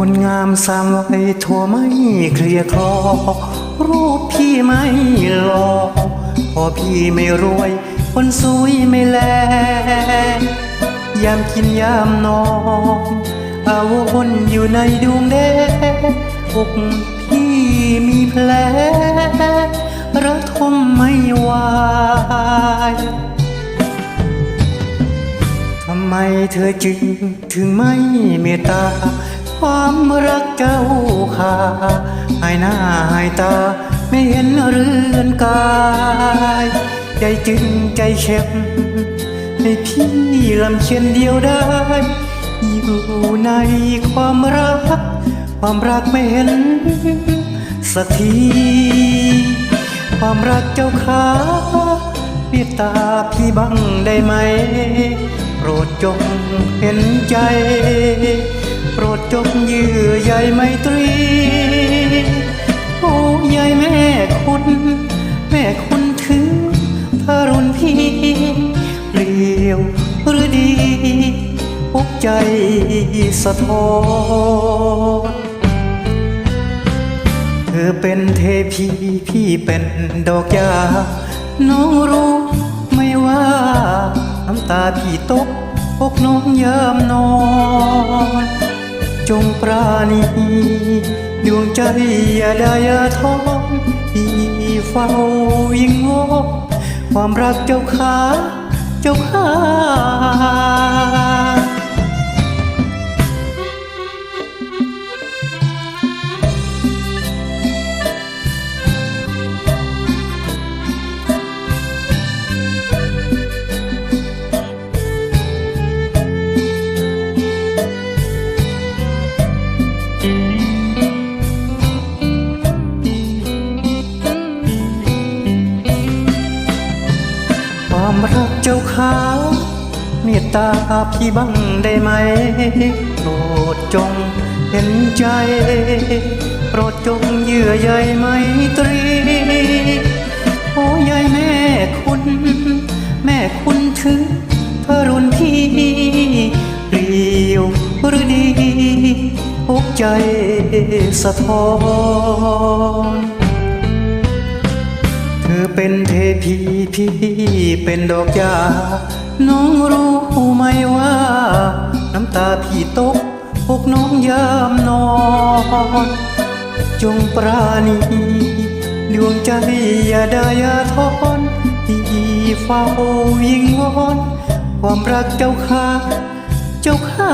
คนงามสามวัยทั่วไม่เคลียร์คลอ รูปพี่ไม่หลอกพอพี่ไม่รวย คนสวยไม่แล ยามกินยามนอนอาวนอยู่ในดวงแดงอกพี่มีแผลระทมไม่ไหวทำไมเธอจึงถึงไม่เมตตา ความรักเจ้าค่าหายหน้าหายตา ไม่เห็นเรือนกาย ใจจึงใจเข็มให้พี่ลำเช่นเดียวได้ อยู่ในความรัก ความรักไม่เห็นสักที ความรักเจ้าขาเมตตาพี่บังได้ไหม โปรดจงเห็นใจ ไมตรี โอ้ยายแม่คุณ แม่คุณถึงพระรุนพี่เปลี่ยวหรือดีปกใจสะท้อนเธอเป็นเทพีพี่เป็นดอกยา น้องรู้ไหม่ว่าน้ำตาพี่ตกอกน้องยามนอน จงปราณีดวงใจอย่าได้ยาท้อนที่เฝ้าวิงวอนความรักเจ้าขาเจ้าขา รักเจ้าขาเมตตาพี่บังได้ไหมโปรดจงเห็นใจ โปรดจงเยื่อใยไมตรี โอ้ยายแม่คุณ แม่คุณถึงพระรุนพี่เปลี่ยวหรือดีอกใจสะท้อน เป็นเทพีพี่เป็นดอกยา น้องรู้ไหมว่า น้ำตาพี่ตกอกน้องยามนอน จงปราณีดวงใจอย่าได้อย่าทอนที่เฝ้าวิงวอนความรักเจ้าข้าเจ้าข้า